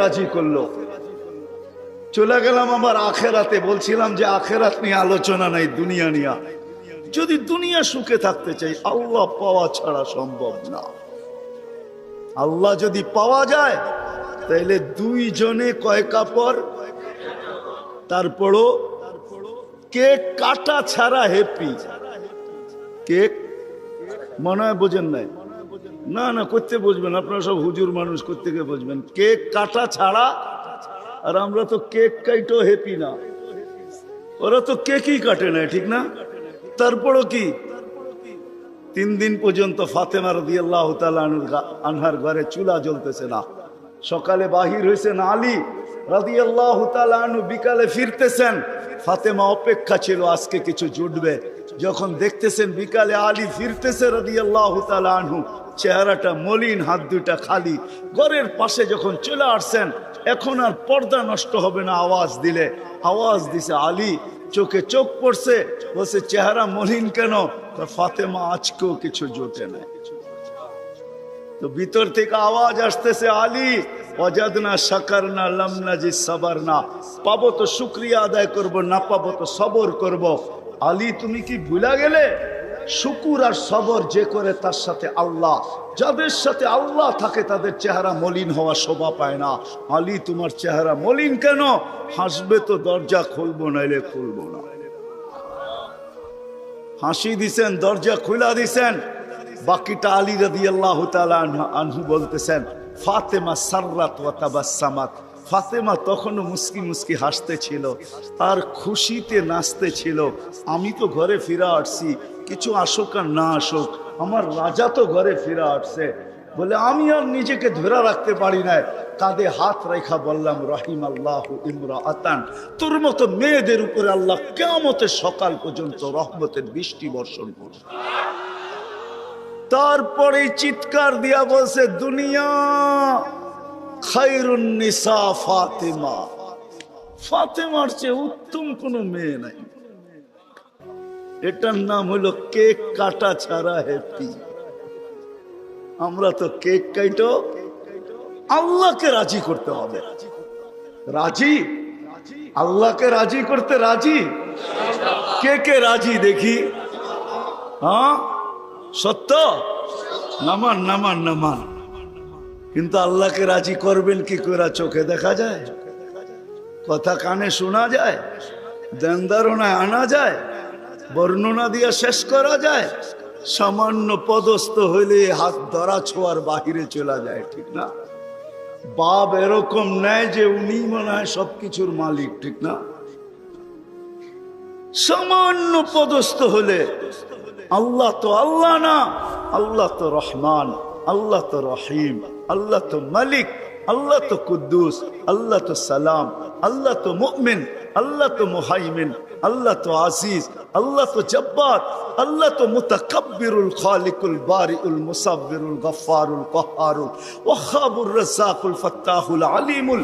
রাজি করল। চলে গেলাম আমার আখেরাতে। বলছিলাম যে আখেরাত নিয়ে আলোচনা নাই, দুনিয়া নিয়ে যদি দুনিয়া সুখে থাকতে চাই, আল্লাহ পাওয়া ছাড়া সম্ভব না। আল্লাহ যদি পাওয়া যায় তাহলে দুইজনে কয় কাপড়? তারপরও কেক কাটা ছাড়া হ্যাপি কেক মনে হয় বোঝেন নাই। না না, করতে বুঝবেন আপনারা সব হুজুর মানুষ করতে গিয়ে বুঝবেন কেক কাটা ছাড়া আর আমরা তো কেক কাইটো হ্যাপি না। ওরা তো কেকই কাটে না, ঠিক না? তারপরও কি? তিন দিন পর্যন্ত ফাতেমা রদি আল্লাহ আনহার ঘরে চুলা জ্বলতেছে না। সকালে বাহির হয়েছেন আলী রাদি আল্লাহ আনু বিকালে ফিরতেছেন। ফাতেমা অপেক্ষা ছিল, আজকে কিছু জুটবে। যখন দেখতেছেন বিকালে আলী ফিরতেছে রাদি আল্লাহ চেহারাটা মলিন, হাত দুইটা খালি। ঘরের পাশে যখন চলে আসছেন, এখন আর পর্দা নষ্ট হবে না আওয়াজ দিলে। আওয়াজ দিছে, আলী, চোখে চোখ পড়ছে? বলছে, চেহারা মলিন কেন? ফাতেমা আজকেও কিছু জোটে না তো ভিতর থেকে আওয়াজ আসতেছে, আলী অজাদ না সাকার না লামনা জি সাবার না পাবো তো শুক্রিয়া আদায় করব, না পাবো তো সবর করব। আলী, তুমি কি ভুলা গেলে? শুকুর আর সবর যে করে তার সাথে আল্লাহ। যাদের সাথে আল্লাহ থাকে, তাদের চেহারা মলিন হওয়া শোভা পায় না। আলী, তোমার চেহারা মলিন কেন? হাসবে তো দরজা খুলবো, নাইলে খুলবো না। হাসি দিছেন, দরজা খুলা দিছেন। বাকিটা আলী রাদি আল্লাহ আনহু বলতেছেন, ফাতেমা সার্রাত ওয়া তাবাসসামাত। ফাতেমা তখনও মুস্কি মুস্কি হাসতে ছিল আর খুশিতে নাচতে ছিল আমি তো ঘরে ফিরা আসছি কিছু আসুক আর না আসুক, আমার রাজা তো ঘরে ফিরে আসছে। বলে, আমি আর নিজেকে ধরে রাখতে পারি না কাঁধে হাত রেখা বললাম রহিম আল্লাহ ইমরা আতান তোর মতো মেয়েদের উপরে আল্লাহ কেমতের সকাল পর্যন্ত রহমতের বৃষ্টি বর্ষণ করবে তারপরে চিৎকার দিয়া বলছে, দুনিয়া খাইরুন্নিসা ফাতেমা। ফাতেমার চেয়ে উত্তম কোনো মেয়ে নাই। এটার নাম হলো কেক কাটা ছাড়া হ্যাপি। আমরা তো কেক কাইটো, আল্লাহকে রাজি করতে হবে। রাজি? আল্লাহকে রাজি করতে রাজি? কে কে রাজি দেখি? হ্যাঁ? সত্য? নামান নামান নামান। কিন্তু আল্লাহকে রাজি করবেন কি করে? চোখে দেখা যায়। কথা কানে শোনা যায়। দেন ধারণায় আনা যায়। বর্ণনা দিয়ে শেষ করা যায়। সামান্য পদস্থ হইলে হাত ধরা ছোঁয়ার বাহিরে চলে যায়, ঠিক না? বাপ এরকম নেয় যে উনি মনে হয় সবকিছুর মালিক, ঠিক না? সামান্য পদস্থ হলে আল্লাহ তো আল্লাহ না, আল্লাহ তো রহমান, আল্লাহ তো রহিম, আল্লাহ তো মালিক, আল্লাহ তো কুদ্দুস, আল্লাহ তো সালাম, আল্লাহ তো মুমিন আল্লাহ তো মুহাইমিন আল্লাহ তো আজিজ আল্লাহ তো জব্বার আল্লাহ তো মুতাকাব্বিরুল খালিকুল বারিউল মুসাব্বিরুল গফফারুল কহারুল ওয়াহাবুর রাজ্জাকুল ফাত্তাহুল আলিমুল